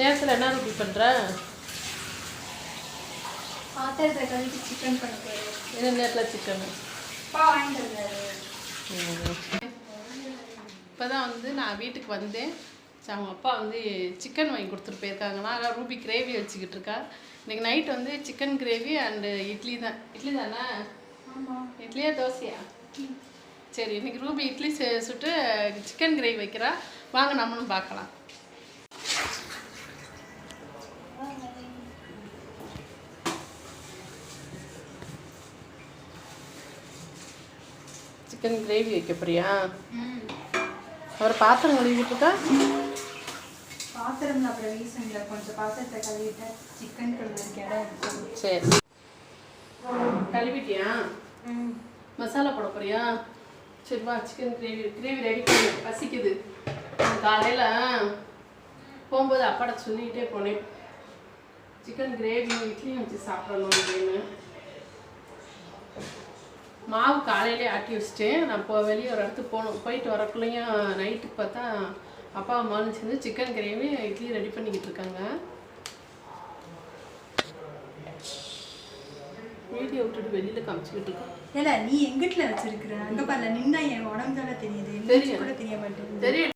நேரத்தில் என்ன ரூபி பண்ணுற பாத்திரத்தை சிக்கன் பண்ண போயிடுவேன் என்ன நேரத்தில் சிக்கன் அப்பா வாங்கிட்டு வந்தாரு. இப்போ தான் வந்து நான் வீட்டுக்கு வந்தேன். அவங்க அப்பா வந்து சிக்கன் வாங்கி கொடுத்துட்டு போயிருக்காங்கன்னா அதான் ரூபி கிரேவி வச்சுக்கிட்டு இருக்கா. இன்னைக்கு நைட் வந்து சிக்கன் கிரேவி அண்டு இட்லி தான். இட்லி தானே? இட்லியா தோசையா? சரி இன்னைக்கு ரூபி இட்லி சுட்டு சிக்கன் கிரேவி வைக்கிறா. வாங்க நம்மளும் பார்க்கலாம். சிக்கன் கிரேவி வைக்க போறியா? அவர் பாத்திரம் கழுவிட்டு இருக்கா பாத்திரம் அப்புறம் ரீசனில் கொஞ்சம் பாத்திரத்தை கழுவிட்டு சிக்கன் கழுவுறதுக்கு இடம் சரி. கழுவிட்டியா? மசாலா போட போறியா? சரி வா சிக்கன் கிரேவி கிரேவி ரெடி பண்ணு. பசிக்குது. காலையில் போகும்போது அப்பாட சொல்லிக்கிட்டே போனேன். சிக்கன் கிரேவி இட்லியும் வச்சு சாப்பிடணும் அப்படின்னு. மாவு காலையிலே ஆட்டி வச்சிட்டேன். நான் இப்போ வெளியே ஒரு இடத்துக்கு போகணும். போயிட்டு வரக்குள்ளேயும் நைட்டுக்கு பார்த்தா அப்பா அம்மாவும் சேர்ந்து சிக்கன் கிரேவி இட்லி ரெடி பண்ணிக்கிட்டு இருக்காங்க. வீடியோ விட்டுட்டு வெளியில் காமிச்சிக்கிட்டு இருக்கோம். ஏல நீ எங்கிட்ட வச்சிருக்கிற? அங்க பாருல நின்னா என் உடம்புல தெரியுது. தெரியும். கூட தெரிய மாட்டேங்குது. தெரியும்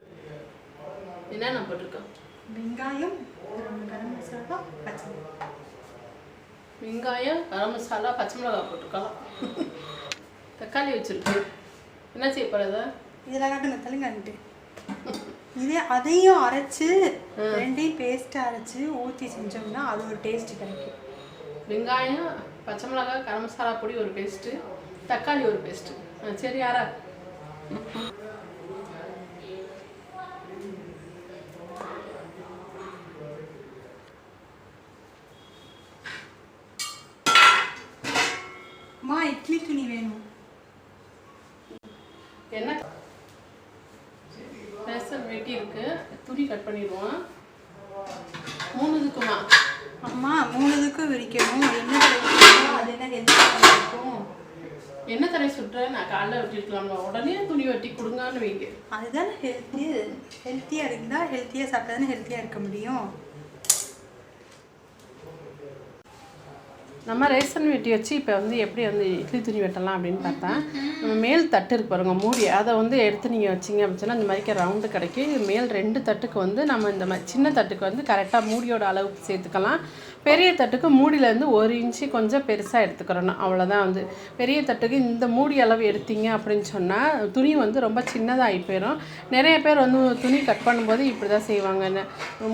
என்னென்ன போட்டிருக்கோம்? வெங்காயம் அப்புறம் கரம் மசாலா பச்சை. வெங்காயம் கரம் மசாலா பச்சை மிளகாய் போட்டிருக்கோம். தக்காளி வச்சிருக்கு. என்ன செய்ய போகிறத இதெல்லாம் காட்டுங்க தெலுங்கான்ட்டு. இதே அதையும் அரைச்சு ரெண்டையும் பேஸ்ட் அரைச்சு ஊற்றி செஞ்சோம்னா அது ஒரு டேஸ்ட் கிடைக்கும். வெங்காயம் பச்சை மிளகாய் கரம் மசாலா பொடி ஒரு பேஸ்ட்டு தக்காளி ஒரு பேஸ்ட்டு சரி யாரா? அம்மா இட்லி துணி வேணும் என்ன பெசல் வெட்டி இருக்கு துணி கட் பண்ணிடுவோம். மூணு இதுக்குமா அம்மா மூணு இதுக்கும் விரிக்கணும் என்ன அது என்ன இருக்கும் என்ன தடவை சுட்டுற நான் காலைல வெட்டிருக்கலாம்ல உடனே துணி வெட்டி கொடுங்கன்னு வைங்க. அதுதான் ஹெல்த்தி ஹெல்த்தியாக இருந்தால் ஹெல்த்தியாக சாப்பிட்டா தானே ஹெல்த்தியாக இருக்க முடியும். நம்ம ரேஷன் வெட்டி வச்சு இப்போ வந்து எப்படி வந்து இட்லி துணி வெட்டலாம் அப்படின்னு பார்த்தா நம்ம மேல் தட்டு இருக்கு பாருங்க மூடி. அதை வந்து எடுத்து நீங்கள் வச்சிங்க அப்படின்னு சொன்னால் இந்த மாதிரிக்கு ரவுண்டு கிடைக்கும் மேல் ரெண்டு தட்டுக்கு வந்து நம்ம இந்த மாதிரி சின்ன தட்டுக்கு வந்து கரெக்டாக மூடியோட அளவுக்கு சேர்த்துக்கலாம். பெரிய தட்டுக்கு மூடியிலேருந்து ஒரு இன்ச்சு கொஞ்சம் பெருசாக எடுத்துக்கிறணும். அவ்வளோதான் வந்து. பெரிய தட்டுக்கு இந்த மூடி அளவு எடுத்தீங்க அப்படின்னு சொன்னால் துணி வந்து ரொம்ப சின்னதாகி போயிடும் நிறைய பேர் வந்து துணி கட் பண்ணும்போது இப்படி தான் செய்வாங்க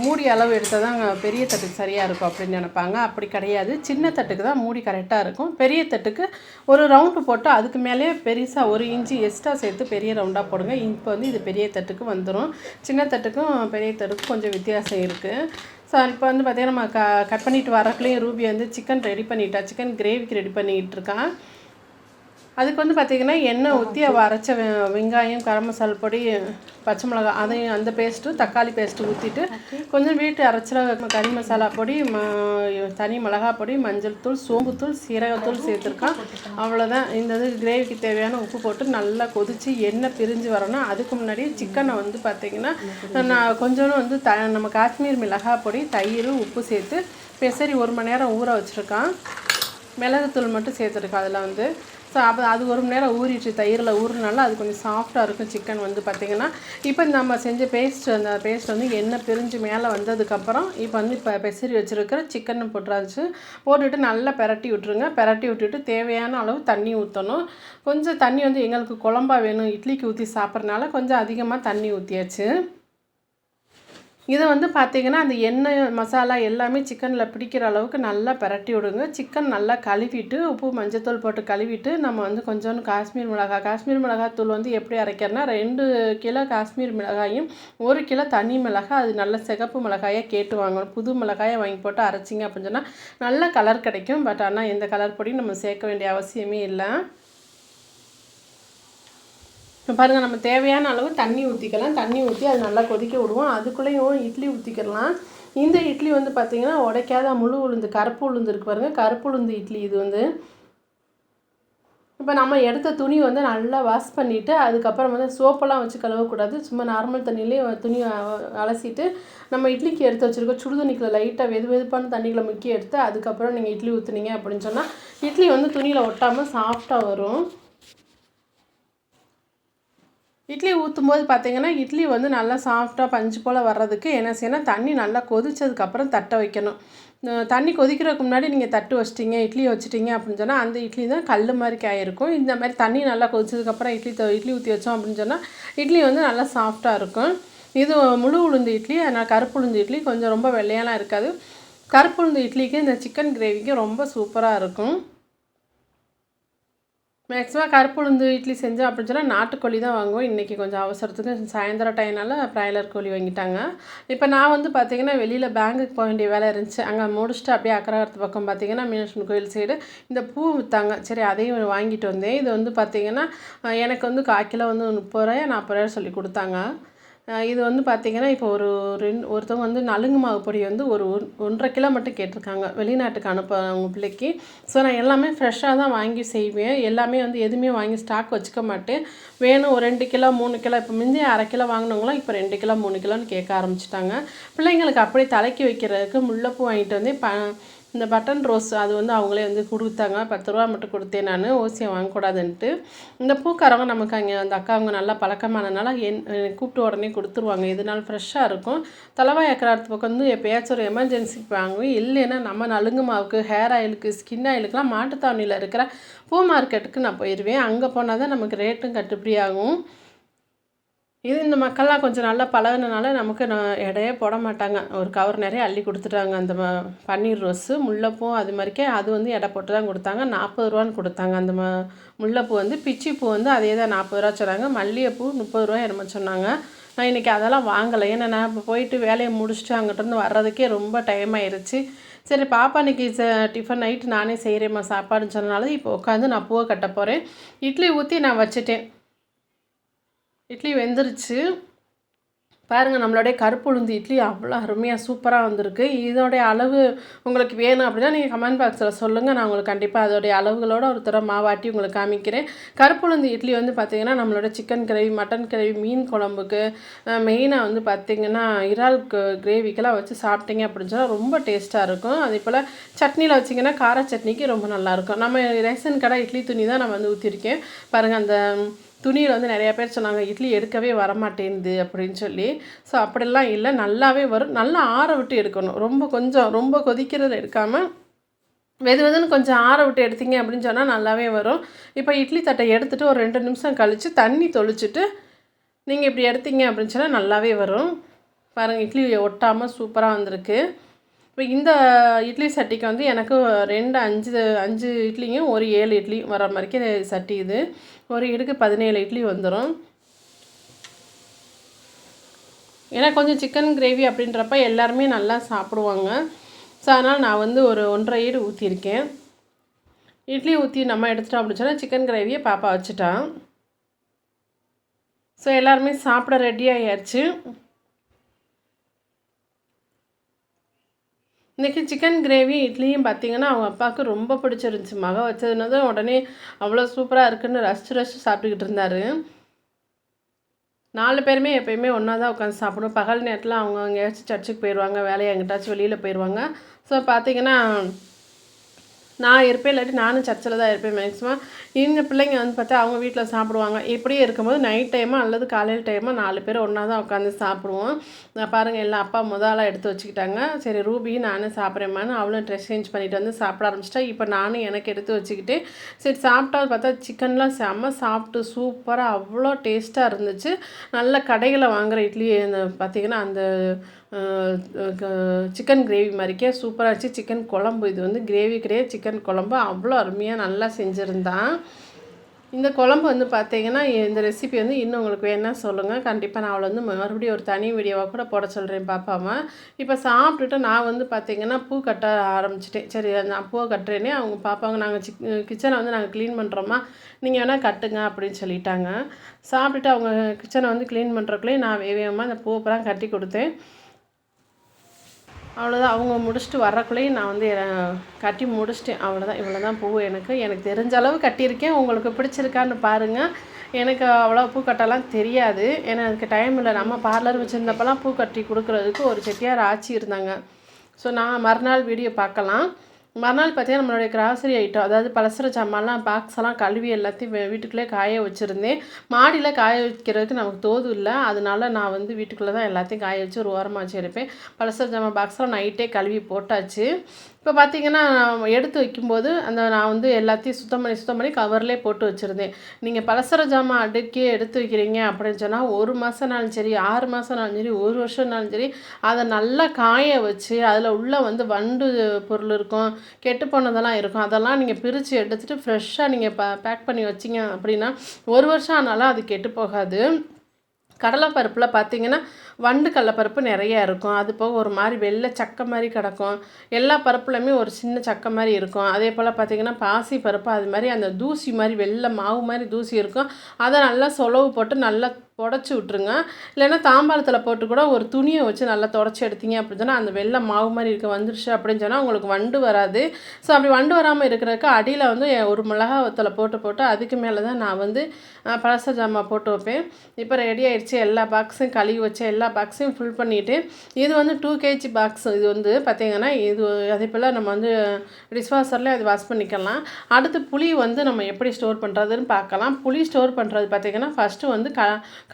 மூடி அளவு எடுத்தால் தான் பெரிய தட்டுக்கு சரியாக இருக்கும் அப்படின்னு நினைப்பாங்க. அப்படி கிடையாது. சின்ன தட்டுக்கு தான் மூடி கரெக்டாக இருக்கும். பெரிய தட்டுக்கு ஒரு ரவுண்டு போட்டு அதுக்கு மேலே பெருசாக ஒரு இன்ச்சு எக்ஸ்ட்ரா சேர்த்து பெரிய ரவுண்டாக போடுங்க. இப்போ வந்து இது பெரிய தட்டுக்கு வந்துடும் சின்ன தட்டுக்கும் பெரிய தட்டுக்கும் கொஞ்சம் வித்தியாசம் இருக்குது ஸோ இப்போ வந்து பார்த்திங்கன்னா நம்ம க கட் பண்ணிட்டு வரக்குள்ளேயும் ரூபி வந்து சிக்கன் ரெடி பண்ணிட்டா சிக்கன் கிரேவிக்கு ரெடி பண்ணிக்கிட்டு இருக்கான். அதுக்கு வந்து பார்த்திங்கன்னா எண்ணெய் ஊற்றி அவள் அரைச்ச வெங்காயம் கரம் மசாலா பொடி பச்சை மிளகாய் அதையும் அந்த பேஸ்ட்டும் தக்காளி பேஸ்ட்டு ஊற்றிட்டு கொஞ்சம் வீட்டு அரைச்சல கறி மசாலா பொடி ம தனி மிளகாய் பொடி மஞ்சள் தூள் சோம்புத்தூள் சீரகத்தூள் சேர்த்துருக்கான். அவ்வளோதான் இந்த இது கிரேவிக்கு தேவையான உப்பு போட்டு நல்லா கொதித்து எண்ணெய் பிரிஞ்சு வரணும். அதுக்கு முன்னாடி சிக்கனை வந்து பார்த்திங்கன்னா நான் கொஞ்சோண்டு வந்து த நம்ம காஷ்மீர் மிளகாய் பொடி தயிர் உப்பு சேர்த்து பெசரி ஒரு மணி நேரம் ஊற வச்சுருக்கான். மிளகுத்தூள் மட்டும் சேர்த்துருக்கோம் அதில் வந்து. ஸோ அப்போ அது ஒரு மணி நேரம் ஊறிடுச்சு தயிரில் ஊறினால அது கொஞ்சம் சாஃப்டாக இருக்கும் சிக்கன் வந்து பார்த்திங்கன்னா இப்போ நம்ம செஞ்ச பேஸ்ட் அந்த பேஸ்ட் வந்து எண்ணெய் பிரிஞ்சு மேலே வந்ததுக்கப்புறம் இப்போ வந்து இப்போ பெசரி வச்சுருக்கிற சிக்கனை போட்டுறாச்சு போட்டுட்டு நல்லா பெரட்டி விட்டுருங்க. பெரட்டி விட்டுட்டு தேவையான அளவு தண்ணி ஊற்றணும் கொஞ்சம் தண்ணி வந்து எங்களுக்கு குழம்பா வேணும் இட்லிக்கு ஊற்றி சாப்பிட்றனால கொஞ்சம் அதிகமாக தண்ணி ஊற்றியாச்சு இதை வந்து பார்த்தீங்கன்னா அந்த எண்ணெய் மசாலா எல்லாமே சிக்கனில் பிடிக்கிற அளவுக்கு நல்லா பிரட்டி விடுங்க. சிக்கன் நல்லா கழுவிட்டு உப்பு மஞ்சத்தூள் போட்டு கழுவிட்டு நம்ம வந்து கொஞ்சோண்டு காஷ்மீர் மிளகாய் காஷ்மீர் மிளகாய் தூள் வந்து எப்படி அரைக்கிறனா ரெண்டு கிலோ காஷ்மீர் மிளகாயும் ஒரு கிலோ தனி மிளகாய் அது நல்ல சிகப்பு மிளகாயாக கேட்டு வாங்கணும். புது மிளகாயை வாங்கி போட்டு அரைச்சிங்க அப்படின்னு சொன்னால் நல்ல கலர் கிடைக்கும். பட் ஆனால் எந்த கலர் பொடியும் நம்ம சேர்க்க வேண்டிய அவசியமே இல்லை. இப்போ பாருங்கள் நம்ம தேவையான அளவு தண்ணி ஊற்றிக்கலாம் தண்ணி ஊற்றி அது நல்லா கொதிக்க விடுவோம். அதுக்குள்ளேயும் இட்லி ஊற்றிக்கலாம் இந்த இட்லி வந்து பார்த்திங்கன்னா உடைக்காத முழு உளுந்து கருப்பு உளுந்து இருக்கு பாருங்கள் கருப்பு உளுந்து இட்லி இது வந்து. இப்போ நம்ம எடுத்த துணி வந்து நல்லா வாஷ் பண்ணிவிட்டு அதுக்கப்புறம் வந்து சோப்பெல்லாம் வச்சு கழுவக்கூடாது. சும்மா நார்மல் தண்ணியிலே துணி அலசிட்டு நம்ம இட்லிக்கு எடுத்து வச்சுருக்கோம் சுடு தண்ணிக்குள்ள லைட்டாக வெது வெதுப்பான தண்ணிகளை முக்கிய எடுத்து அதுக்கப்புறம் நீங்கள் இட்லி ஊற்றுனீங்க அப்படின்னு சொன்னால் இட்லி வந்து துணியில் ஒட்டாமல் சாஃப்டாக வரும். இட்லி ஊற்றும் போது பார்த்தீங்கன்னா இட்லி வந்து நல்லா சாஃப்டாக பஞ்சு போல் வர்றதுக்கு என்ன செய்யணும் தண்ணி நல்லா கொதிச்சதுக்கப்புறம் தட்டை வைக்கணும். தண்ணி கொதிக்கிறதுக்கு முன்னாடி நீங்கள் தட்டு வச்சிட்டிங்க இட்லி வச்சிட்டிங்க அப்படின்னு சொன்னால் அந்த இட்லி தான் கல் மாதிரி காயிருக்கும். இந்த மாதிரி தண்ணி நல்லா கொதிச்சதுக்கப்புறம் இட்லி இட்லி ஊற்றி வச்சோம் அப்படின்னு சொன்னால் இட்லி வந்து நல்லா சாஃப்டாக இருக்கும். இது முழு உளுந்து இட்லி அதனால் கருப்பு உளுந்து இட்லி கொஞ்சம் ரொம்ப வெள்ளையெல்லாம் இருக்காது. கருப்பு உளுந்து இட்லிக்கு இந்த சிக்கன் கிரேவிக்கு ரொம்ப சூப்பராக இருக்கும். மேக்ஸிமம் கருப்பு உளுந்து இட்லி செஞ்சோம் அப்படின்னு சொன்னால் நாட்டுக்கோழி தான் வாங்குவோம். இன்றைக்கி கொஞ்சம் அவசரத்துக்கு சாயந்தரம் டைம்னால ப்ராய்லர் கோழி வாங்கிட்டாங்க. இப்போ நான் வந்து பார்த்திங்கன்னா வெளியில் பேங்குக்கு போக வேண்டிய வேலை இருந்துச்சு. அங்கே முடிச்சுட்டு அப்படியே அக்கரகாரத்து பக்கம் பார்த்திங்கன்னா மீனாட்சி கோயில் சைடு இந்த பூ விற்றாங்க சரி அதையும் வாங்கிட்டு வந்தேன். இது வந்து பார்த்திங்கன்னா எனக்கு வந்து கால் கிலோ வந்து முப்பது ரூபாய் நாற்பது ரூபாய் சொல்லி கொடுத்தாங்க. இது வந்து பார்த்திங்கன்னா இப்போ ஒரு ரெண்டு ஒருத்தவங்க வந்து நலுங்கு மாவு பொடி வந்து ஒரு ஒன்- ஒன்றரை கிலோ மட்டும் கேட்டிருக்காங்க. வெளிநாட்டுக்கு அனுப்ப அவங்க பிள்ளைக்கு. ஸோ நான் எல்லாமே ஃப்ரெஷ்ஷாக தான் வாங்கி செய்வேன். எல்லாமே வந்து எதுவுமே வாங்கி ஸ்டாக் வச்சுக்க மாட்டேன். வேணும் ஒரு ரெண்டு கிலோ மூணு கிலோ இப்போ மிஞ்சி அரை கிலோ வாங்கினவங்களாம் இப்போ ரெண்டு கிலோ மூணு கிலோன்னு கேட்க ஆரம்பிச்சிட்டாங்க. பிள்ளைங்களுக்கு அப்படியே தலைக்கு வைக்கிறதுக்கு முல்லைப்பூ வாங்கிட்டு வந்து ப இந்த பட்டன் ரோஸ் அது வந்து அவங்களே வந்து கொடுத்தாங்க. பத்து ரூபா மட்டும் கொடுத்தேன் நான். ஓசியம் வாங்கக்கூடாதுன்ட்டு. இந்த பூக்காரவங்க நமக்கு அங்கே அந்த அக்கா அவங்க நல்லா பழக்கமானனால என் கூப்பிட்டு உடனே கொடுத்துருவாங்க. இதனால ஃப்ரெஷ்ஷாக இருக்கும். தலைவாய் அக்கறாத்து பக்கம் வந்து எப்போயாச்சும் ஒரு எமர்ஜென்சிக்கு வாங்குவேன். இல்லைன்னா நம்ம நலுங்கு மாவுக்கு ஹேர் ஆயிலுக்கு ஸ்கின் ஆயிலுக்குலாம் மாட்டுத்தாவணியில் இருக்கிற பூ மார்க்கெட்டுக்கு நான் போயிடுவேன் அங்கே போனால் தான் நமக்கு ரேட்டும் கட்டுப்படியாகும் இது இந்த மக்கள்லாம் கொஞ்சம் நல்லா பழகுனனால நமக்கு நான் எடையே போட மாட்டாங்க. ஒரு கவர் நிறைய அள்ளி கொடுத்துட்டாங்க. அந்த ம- பன்னீர் ரோஸு முல்லைப்பூ அது மாதிரிக்கே அது வந்து எடை போட்டு தான் கொடுத்தாங்க. நாற்பது ரூபான்னு கொடுத்தாங்க. அந்த ம முல்லைப்பூ வந்து பிச்சிப்பூ வந்து அதே தான் நாற்பது ரூபா சொன்னாங்க. மல்லிகைப்பூ முப்பது ரூபா என்னமோ சொன்னாங்க. நான் இன்றைக்கி அதெல்லாம் வாங்கலை. ஏன்னா நான் இப்போ போயிட்டு வேலையை முடிச்சுட்டு அங்கிட்டிருந்து வர்றதுக்கே ரொம்ப டைம் ஆயிடுச்சு சரி பாப்பா இன்னைக்கு ச- டிஃபன் நைட்டு நானே செய்கிறேம்மா சாப்பாடுன்னு சொன்னனால இப்போ உட்காந்து நான் பூவை கட்ட போகிறேன் இட்லி ஊற்றி நான் வச்சுட்டேன். இட்லி வெந்துருச்சு. பாருங்கள் நம்மளுடைய கருப்பு உளுந்து இட்லி அவ்வளோ அருமையாக சூப்பராக வந்திருக்கு. இதோடைய அளவு உங்களுக்கு வேணும் அப்படின்னா நீங்கள் கமெண்ட் பாக்ஸில் சொல்லுங்கள் நான் உங்களுக்கு கண்டிப்பாக அதோடைய அளவுகளோட ஒரு தடவை மாவாட்டி உங்களுக்கு காமிக்கிறேன். கருப்பு உளுந்து இட்லி வந்து பார்த்திங்கன்னா நம்மளோட சிக்கன் கிரேவி மட்டன் கிரேவி மீன் குழம்புக்கு மெயினாக வந்து பார்த்திங்கன்னா இறால் கிரேவிக்கெல்லாம் வச்சு சாப்பிட்டீங்க அப்படின்னு சொன்னால் ரொம்ப டேஸ்ட்டாக இருக்கும். அதே போல் சட்னியில் வச்சிங்கன்னா கார சட்னிக்கு ரொம்ப நல்லாயிருக்கும் நம்ம ரேஷன் கடை இட்லி துணி தான் நான் வந்து ஊற்றிருக்கேன் பாருங்கள் அந்த துணியில் வந்து நிறைய பேர் சொன்னாங்க இட்லி எடுக்கவே வரமாட்டேங்குது அப்படின்னு சொல்லி. ஸோ அப்படிலாம் இல்லை. நல்லாவே வரும். நல்லா ஆற விட்டு எடுக்கணும். ரொம்ப கொஞ்சம் ரொம்ப கொதிக்கிறத எடுக்காமல் வெது வெதுன்னு கொஞ்சம் ஆற விட்டு எடுத்தீங்க அப்படின்னு சொன்னால் நல்லாவே வரும். இப்போ இட்லி தட்டை எடுத்துகிட்டு ஒரு ரெண்டு நிமிஷம் கழித்து தண்ணி தொளிச்சிட்டு நீங்கள் இப்படி எடுத்தீங்க அப்படின்னு சொன்னால் நல்லாவே வரும். பாருங்கள் இட்லி ஒட்டாமல் சூப்பராக வந்திருக்கு. இப்போ இந்த இட்லி சட்டிக்கு வந்து எனக்கு ரெண்டு அஞ்சு அஞ்சு இட்லியும் ஒரு ஏழு இட்லி வர மாதிரிக்கு சட்டி இது. ஒரு இடுக்கு பதினேழு இட்லி வந்துடும் ஏன்னா கொஞ்சம் சிக்கன் கிரேவி அப்படின்றப்ப எல்லாருமே நல்லா சாப்பிடுவாங்க. ஸோ அதனால் நான் வந்து ஒரு ஒன்றரை ஈடு ஊற்றியிருக்கேன் இட்லி ஊற்றி நம்ம எடுத்துட்டோம் அப்படின்னு சொன்னால் சிக்கன் கிரேவியை பாப்பா வச்சுட்டான் ஸோ எல்லாருமே சாப்பிட ரெடி இன்றைக்கி சிக்கன் கிரேவி இட்லியும் பார்த்தீங்கன்னா அவங்க அப்பாவுக்கு ரொம்ப பிடிச்சிருந்துச்சி. மக வச்சதுனதும் உடனே அவ்வளோ சூப்பராக இருக்குன்னு ரசிச்சு ரசிச்சு சாப்பிட்டுக்கிட்டு இருந்தார். நாலு பேருமே எப்பயுமே ஒன்றா தான் உட்காந்து சாப்பிடும் பகல் நேரத்தில் அவங்க எங்கேயாச்சும் சர்ச்சுக்கு போயிடுவாங்க வேலையை எங்கிட்டாச்சும் வெளியில் போயிடுவாங்க ஸோ பார்த்தீங்கன்னா நான் இருப்பேன் இல்லாட்டி நானும் சர்ச்சில் தான் இருப்பேன் மேக்ஸிமம் இந்த பிள்ளைங்க வந்து பார்த்தா அவங்க வீட்டில் சாப்பிடுவாங்க. இப்படியே இருக்கும்போது நைட் டைமாக அல்லது காலையில் டைமாக நாலு பேர் ஒன்றா தான் உட்காந்து சாப்பிடுவோம். நான் பாருங்கள் எல்லாம் அப்பா முதலாக எடுத்து வச்சுக்கிட்டாங்க. சரி ரூபி நானும் சாப்பிட்றேம்மான்னு அவளும் ட்ரெஸ் சேஞ்ச் பண்ணிட்டு வந்து சாப்பிட ஆரம்பிச்சிட்டா. இப்போ நானும் எனக்கு எடுத்து வச்சுக்கிட்டு சரி சாப்பிட்டா பார்த்தா சிக்கன்லாம் செம்ம சாப்பிட்டு சூப்பராக அவ்வளோ டேஸ்ட்டாக இருந்துச்சு. நல்ல கடைகளை வாங்குகிற இட்லி அந்த பார்த்திங்கன்னா அந்த சிக்கன் கிரேவி மாதிரிக்கே சூப்பராக இருந்துச்சு. சிக்கன் குழம்பு இது வந்து கிரேவி கிடையாது. சிக்கன் குழம்பு அவ்வளோ அருமையாக நல்லா செஞ்சுருந்தான். இந்த குழம்பு வந்து பார்த்தீங்கன்னா இந்த ரெசிபி வந்து இன்னும் உங்களுக்கு வேணால் சொல்லுங்கள் கண்டிப்பாக நான் அவளை வந்து மறுபடியும் ஒரு தனி வீடியோவாக கூட போட சொல்கிறேன் பாப்பாமா இப்போ சாப்பிட்டுட்டு நான் வந்து பார்த்தீங்கன்னா பூ கட்ட ஆரம்பிச்சிட்டேன். சரி நான் பூவை கட்டுறேனே அவங்க பாப்பாங்க நாங்கள் சிக் கிச்சனை வந்து நாங்கள் க்ளீன் பண்ணுறோமா நீங்கள் வேணால் கட்டுங்க அப்படின்னு சொல்லிட்டாங்க. சாப்பிட்டுட்டு அவங்க கிச்சனை வந்து க்ளீன் பண்ணுறக்குள்ளேயே நான் வேகமாக அந்த பூப்பெல்லாம் கட்டி கொடுத்தேன். அவ்வளோதான் அவங்க முடிச்சுட்டு வர்றக்குள்ளேயும் நான் வந்து கட்டி முடிச்சிட்டேன் அவ்வளோதான் இவ்வளோ தான் பூ எனக்கு. எனக்கு தெரிஞ்ச அளவு கட்டியிருக்கேன். உங்களுக்கு பிடிச்சிருக்கான்னு பாருங்கள் எனக்கு அவ்வளோ பூ கட்டலாம் தெரியாது. ஏன்னா எனக்கு டைம் இல்லை. நம்ம பார்லர் வச்சுருந்தப்பெல்லாம் பூ கட்டி கொடுக்குறதுக்கு ஒரு செட்டியார் ஆச்சி இருந்தாங்க. ஸோ நான் மறுநாள் வீடியோ பார்க்கலாம். மறுநாள் பார்த்தீங்கன்னா நம்மளுடைய கிராசரி ஐட்டம் அதாவது பலசர சாமான்லாம் பாக்ஸ் எல்லாம் கழுவி எல்லாத்தையும் வீட்டுக்குள்ளேயே வீட்டுக்குள்ளே காய வச்சுருந்தேன். மாடியில் காய வைக்கிறதுக்கு நமக்கு தோது இல்லை. அதனால நான் வந்து வீட்டுக்குள்ளே தான் எல்லாத்தையும் காய வச்சு ஒரு ஓரமாக வச்சுருப்பேன் பலசர ஜாமான் பாக்ஸ்லாம் நைட்டே கழுவி போட்டாச்சு. இப்போ பார்த்தீங்கன்னா நான் எடுத்து வைக்கும்போது அந்த நான் வந்து எல்லாத்தையும் சுத்தம் பண்ணி சுத்தம் பண்ணி கவர்லேயே போட்டு வச்சுருந்தேன். நீங்கள் பலசர ஜாமான் அடுக்கி எடுத்து வைக்கிறீங்க அப்படின்னு சொன்னால் ஒரு மாதம்னாலும் சரி ஆறு மாதம்னாலும் சரி ஒரு வருஷம்னாலும் சரி அதை நல்லா காய வச்சு அதில் உள்ளே வந்து வண்டு பொருள் இருக்கும் கெட்டு போனதெல்லாம் இருக்கும். அதெல்லாம் நீங்கள் பிரித்து எடுத்துகிட்டு ஃப்ரெஷ்ஷாக நீங்கள் ப பேக் பண்ணி வச்சிங்க அப்படின்னா ஒரு வருஷம் ஆனாலும் அது கெட்டு போகாது. கடலைப்பருப்பில் பார்த்தீங்கன்னா வண்டு கடலப்பருப்பு நிறைய இருக்கும். அது போக ஒரு மாதிரி வெள்ளை சக்கை மாதிரி கிடக்கும். எல்லா பருப்புலையுமே ஒரு சின்ன சக்கை மாதிரி இருக்கும். அதே போல் பார்த்திங்கன்னா பாசி பருப்பு அது மாதிரி அந்த தூசி மாதிரி வெள்ளை மாவு மாதிரி தூசி இருக்கும். அதை நல்லா சொலவு போட்டு நல்லா உடச்சி விட்ருங்க இல்லைன்னா தாம்பாளத்தில் போட்டு கூட ஒரு துணியை வச்சு நல்லா தொடச்சி எடுத்தீங்க அப்படின்னு சொன்னால் அந்த வெள்ளை மாவு மாதிரி இருக்க வந்துருச்சு அப்படின்னு சொன்னால் உங்களுக்கு வண்டு வராது. ஸோ அப்படி வண்டு வராமல் இருக்கிறதுக்கு அடியில் வந்து ஒரு மிளகா வத்தலை போட்டு போட்டு அதுக்கு மேலே தான் நான் வந்து அஹ், பலச ஜாமான் போட்டு வைப்பேன். இப்போ ரெடி ஆயிடுச்சு. எல்லா பாக்ஸும் கழுவி வச்சு எல்லா பாக்ஸையும் ஃபுல் பண்ணிவிட்டு இது வந்து டூ கேஜி பாக்ஸ் இது வந்து பார்த்திங்கன்னா இது அதே போல் நம்ம வந்து டிஷ்வாஷர்லேயே அது வாஷ் பண்ணிக்கலாம். அடுத்து புளி வந்து நம்ம எப்படி ஸ்டோர் பண்ணுறதுன்னு பார்க்கலாம். புளி ஸ்டோர் பண்ணுறது பார்த்திங்கன்னா ஃபஸ்ட்டு வந்து க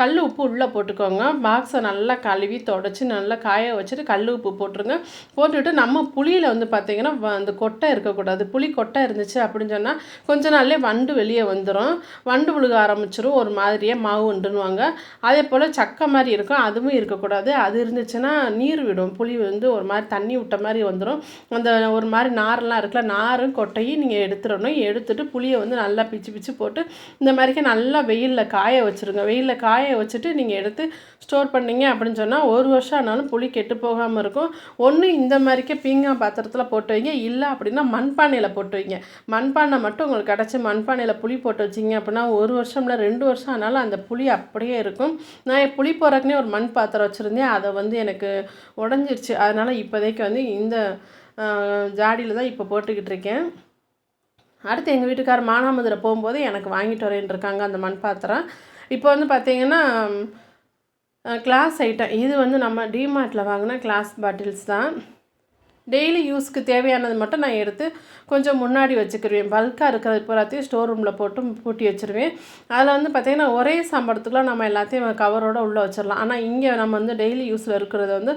கல் உப்பு உள்ளே போட்டுக்கோங்க. பாக்ஸை நல்லா கழுவி தொடச்சி நல்லா காய வச்சுட்டு கல் உப்பு போட்டுருங்க. போட்டுவிட்டு நம்ம புளியில் வந்து பார்த்திங்கன்னா அந்த கொட்டை இருக்கக்கூடாது. புளி கொட்டை இருந்துச்சு அப்படின்னு சொன்னால் கொஞ்ச நாள்லேயே வண்டு வெளியே வந்துடும் வண்டு விழுக ஆரம்பிச்சிடும் ஒரு மாதிரியே மாவு உண்டுன்னுவாங்க. அதே போல் சக்கை மாதிரி இருக்கும். அதுவும் இருக்கக்கூடாது. அது இருந்துச்சுன்னா நீர் விடும். புளி வந்து ஒரு மாதிரி தண்ணி விட்ட மாதிரி வந்துடும் அந்த ஒரு மாதிரி நாரெல்லாம் இருக்குல்ல நாரும் கொட்டையும் நீங்கள் எடுத்துடணும். எடுத்துட்டு புளியை வந்து நல்லா பிச்சு பிச்சு போட்டு இந்த மாதிரிக்கு நல்லா வெயிலில் காய வச்சுருங்க. வெயிலில் காய வச்சுட்டு நீங்கள் எடுத்து ஸ்டோர் பண்ணீங்க அப்படின்னு சொன்னால் ஒரு வருஷம் ஆனாலும் புளி கெட்டு போகாமல் இருக்கும். ஒன்று இந்த மாதிரிக்கே பீங்கா பாத்திரத்தில் போட்டு வைங்க. இல்லை அப்படின்னா மண்பானையில் போட்டு வைங்க. மண்பானை மட்டும் உங்களுக்கு கிடச்சி மண்பானையில் புளி போட்டு வச்சிங்க அப்படின்னா ஒரு வருஷம்ல ரெண்டு வருஷம் ஆனாலும் அந்த புளி அப்படியே இருக்கும். நான் என் புளி போடுறக்குனே ஒரு மண் பாத்திரம் வச்சுருந்தேன். அதை வந்து எனக்கு உடஞ்சிருச்சு. அதனால் இப்போதைக்கு வந்து இந்த ஜாடியில் தான் இப்போ போட்டுக்கிட்டு இருக்கேன். அடுத்து எங்கள் வீட்டுக்காரர் மானாமதுரை போகும்போது எனக்கு வாங்கிட்டு வரேன் இருக்காங்க அந்த மண் பாத்திரம். இப்போ வந்து பார்த்தீங்கன்னா கிளாஸ் ஐட்டம் இது வந்து நம்ம டிமார்ட்டில் வாங்கின கிளாஸ் பாட்டில்ஸ் தான். டெய்லி யூஸ்க்கு தேவையானது மட்டும் நான் எடுத்து கொஞ்சம் முன்னாடி வச்சுக்கிருவேன். பல்காக இருக்கிறது பூராத்தையும் ஸ்டோர் ரூமில் போட்டு பூட்டி வச்சுருவேன். அதில் வந்து பார்த்திங்கன்னா ஒரே சாம்பரத்துக்குலாம் நம்ம எல்லாத்தையும் கவரோடு உள்ளே வச்சிடலாம். ஆனால் இங்கே நம்ம வந்து டெய்லி யூஸில் இருக்கிறத வந்து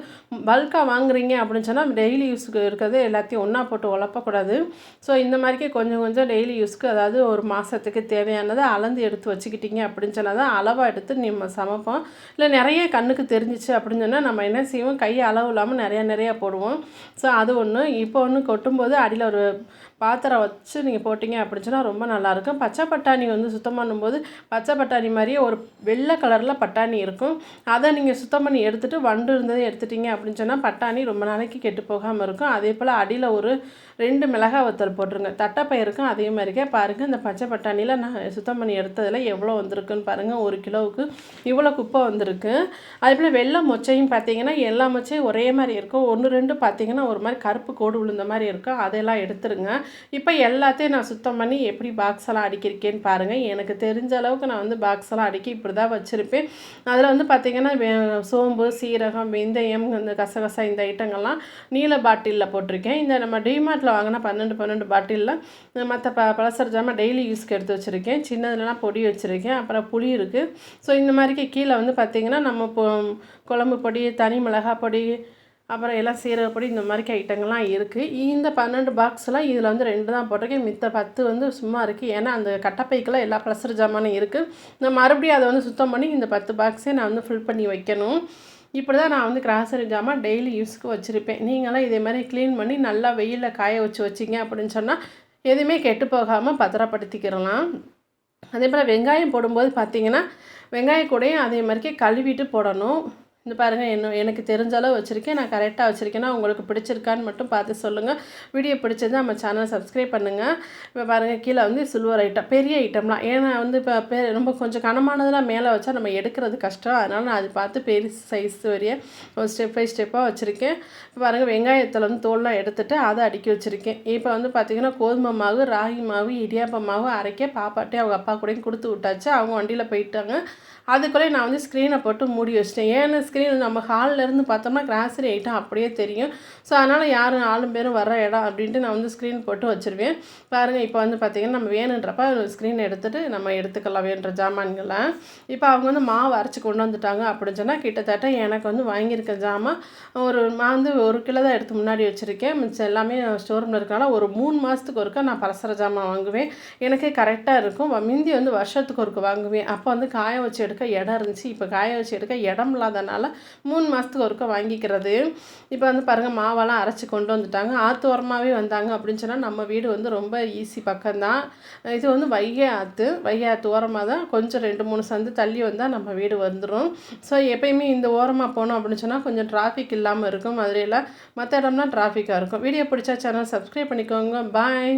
பல்காக வாங்குறீங்க அப்படின்னு சொன்னால் டெய்லி யூஸுக்கு இருக்கிறது எல்லாத்தையும் ஒன்றா போட்டு உழப்பக்கூடாது. ஸோ இந்த மாதிரிக்கே கொஞ்சம் கொஞ்சம் டெய்லி யூஸ்க்கு அதாவது ஒரு மாதத்துக்கு தேவையானதை அளந்து எடுத்து வச்சுக்கிட்டீங்க அப்படின்னு சொன்னால் தான் அளவாக எடுத்து நம்ம சமைப்போம். இல்லை நிறைய கண்ணுக்கு தெரிஞ்சிச்சு அப்படின்னு சொன்னால் நம்ம என்ன செய்வோம்? கை அளவு இல்லாமல் நிறையா நிறையா போடுவோம். ஸோ அது ஒன்று இப்போ ஒன்று கொட்டும்போது அடியில் ஒரு பாத்திரம் வச்சு நீங்கள் போட்டிங்க அப்படின்னு சொன்னால் ரொம்ப நல்லாயிருக்கும் பச்சை பட்டாணி வந்து சுத்தம் பண்ணும்போது பச்சை பட்டாணி மாதிரியே ஒரு வெள்ளை கலரில் பட்டாணி இருக்கும். அதை நீங்கள் சுத்தம் பண்ணி எடுத்துகிட்டு வண்டு இருந்ததை எடுத்துட்டீங்க அப்படின்னு சொன்னால் பட்டாணி ரொம்ப நாளைக்கு கெட்டு போகாமல் இருக்கும். அதே போல் அடியில் ஒரு ரெண்டு மிளகாய் வத்தல் போட்டுருங்க. தட்டைப்பயிருக்கும் அதே மாதிரிக்கே பாருங்கள் இந்த பச்சை பட்டாணியில் நான் சுத்தம் பண்ணி எடுத்ததில் எவ்வளோ வந்திருக்குன்னு பாருங்கள் ஒரு கிலோவுக்கு இவ்வளோ குப்பை வந்திருக்கு. அதே போல் வெள்ளை மொச்சையும் பார்த்தீங்கன்னா எல்லா மொச்சையும் ஒரே மாதிரி இருக்கும். ஒன்று ரெண்டு பார்த்தீங்கன்னா ஒரு மாதிரி கருப்பு கோடு விழுந்த மாதிரி இருக்கும். அதெல்லாம் எடுத்துருங்க. இப்போ எல்லாத்தையும் நான் சுத்தம் பண்ணி எப்படி பாக்ஸ் எல்லாம் பாருங்கள் எனக்கு தெரிஞ்ச அளவுக்கு நான் வந்து பாக்ஸ் எல்லாம் இப்படி தான் வச்சுருப்பேன். அதில் வந்து பார்த்திங்கன்னா சோம்பு சீரகம் வெந்தயம் இந்த கசகசா இந்த ஐட்டங்கள்லாம் நீல பாட்டிலில் போட்டிருக்கேன். இந்த நம்ம டிமார்ட்டில் வாங்கினா பன்னெண்டு பன்னெண்டு பாட்டிலில் மற்ற ப பலசர ஜாமான் டெய்லி யூஸ்க்கு எடுத்து வச்சுருக்கேன். சின்னதுலலாம் பொடி வச்சுருக்கேன். அப்புறம் புளி இருக்குது ஸோ இந்த மாதிரிக்கு கீழே வந்து பார்த்திங்கன்னா நம்ம குழம்பு பொடி தனி மிளகாய் பொடி அப்புறம் எல்லாம் சீரகப்பொடி இந்த மாதிரி ஐட்டங்கள்லாம் இருக்குது இந்த பன்னெண்டு பாக்ஸ்லாம் இதில் வந்து ரெண்டு தான் போட்டிருக்கேன். மித்த பத்து வந்து சும்மா இருக்குது ஏன்னா அந்த கட்டப்பைக்கெல்லாம் எல்லா பலசர ஜாமானும் இருக்குது நான் மறுபடியும் அதை வந்து சுத்தம் பண்ணி இந்த பத்து பாக்ஸே நான் வந்து ஃபில் பண்ணி வைக்கணும். இப்படி தான் நான் வந்து கிராசரி ஜாமான் டெய்லி யூஸ்க்கு வச்சுருப்பேன். நீங்களாம் இதே மாதிரி க்ளீன் பண்ணி நல்லா வெயிலில் காய வச்சு வச்சிங்க அப்படின்னு சொன்னால் எதுவுமே கெட்டு போகாமல் பத்திரப்படுத்திக்கிறலாம் அதே போல் வெங்காயம் போடும்போது பார்த்தீங்கன்னா வெங்காய கூடையும் அதே மாதிரிக்கே கழுவிட்டு போடணும். இந்த பாருங்கள் என்ன எனக்கு தெரிஞ்ச அளவு வச்சுருக்கேன். நான் கரெக்டாக வச்சுருக்கேன்னா உங்களுக்கு பிடிச்சிருக்கான்னு மட்டும் பார்த்து சொல்லுங்கள் வீடியோ பிடிச்சது நம்ம சேனலை சப்ஸ்கிரைப் பண்ணுங்கள் இப்போ பாருங்கள் கீழே வந்து சில்வர் ஐட்டம் பெரிய ஐட்டம்லாம் ஏன்னா வந்து இப்போ பெ ரொம்ப கொஞ்சம் கனமானதெல்லாம் மேலே வச்சா நம்ம எடுக்கிறது கஷ்டம். அதனால் நான் அது பார்த்து பெரிய சைஸ் வரைய ஒரு ஸ்டெப் பை ஸ்டெப்பாக வச்சுருக்கேன். இப்போ பாருங்கள் வெங்காயத்தில் வந்து தோல்லாம் எடுத்துகிட்டு அதை அடுக்கி வச்சுருக்கேன். இப்போ வந்து பார்த்திங்கன்னா கோதுமை மாவு ராகி மாவு இடியாப்ப மாவு அரைக்க பாப்பாட்டே அவங்க அப்பா கூடயும் கொடுத்து விட்டாச்சு. அவங்க வண்டியில் போயிட்டாங்க. அதுக்குள்ளே நான் வந்து ஸ்க்ரீனை போட்டு மூடி வச்சிட்டேன். ஏன்னா ஸ்க்ரீன் நம்ம ஹால்லேருந்து பார்த்தோம்னா கிராசரி ஐட்டம் அப்படியே தெரியும். ஸோ அதனால் யாரும் ஆளும் பேரும் வர இடம் அப்படின்ட்டு நான் வந்து ஸ்க்ரீன் போட்டு வச்சுருவேன். பாருங்கள் இப்போ வந்து பார்த்திங்கன்னா நம்ம வேணுன்றப்ப ஸ்க்ரீன் எடுத்துகிட்டு நம்ம எடுத்துக்கலாம் வேணுன்ற ஜாமான்களை. இப்போ அவங்க வந்து மாவு அரைச்சி கொண்டு வந்துட்டாங்க அப்படின்னு சொன்னால் கிட்டத்தட்ட எனக்கு வந்து வாங்கியிருக்க ஜாமான் ஒரு நான் வந்து ஒரு கிலோ தான் எடுத்து முன்னாடி வச்சுருக்கேன். மிச்சம் எல்லாமே ஸ்டோர் ரூமில் இருக்கனால ஒரு மூணு மாதத்துக்கு ஒருக்கா நான் பலசர ஜாமான் வாங்குவேன். எனக்கே கரெக்டாக இருக்கும். மிந்தி முந்தி வந்து வருஷத்துக்கு ஒருக்க வாங்குவேன். அப்போ வந்து காய வச்சு எடுக்க இடம் இருந்துச்சு. இப்போ காய வச்சு எடுக்க இடம் இல்லாதனால மூணு மாதத்துக்கு ஒருக்க வாங்கிக்கிறது. இப்போ வந்து பாருங்கள் மாவெல்லாம் அரைச்சி கொண்டு வந்துட்டாங்க. ஆற்று ஓரமாகவே வந்தாங்க அப்படின்னு சொன்னால் நம்ம வீடு வந்து ரொம்ப ஈஸி பக்கம்தான். இது வந்து வைகை ஆற்று வைகை ஆற்று ஓரமாக தான் கொஞ்சம் ரெண்டு மூணு சந்து தள்ளி வந்தால் நம்ம வீடு வந்துடும் ஸோ எப்பயுமே இந்த ஓரமாக போனோம் அப்படின்னு சொன்னால் கொஞ்சம் டிராஃபிக் இல்லாமல் இருக்கும். மதுரையில் மற்ற இடம்லாம் டிராஃபிக்காக இருக்கும். வீடியோ பிடிச்சா சேனல் சப்ஸ்கிரைப் பண்ணிக்கோங்க. பாய்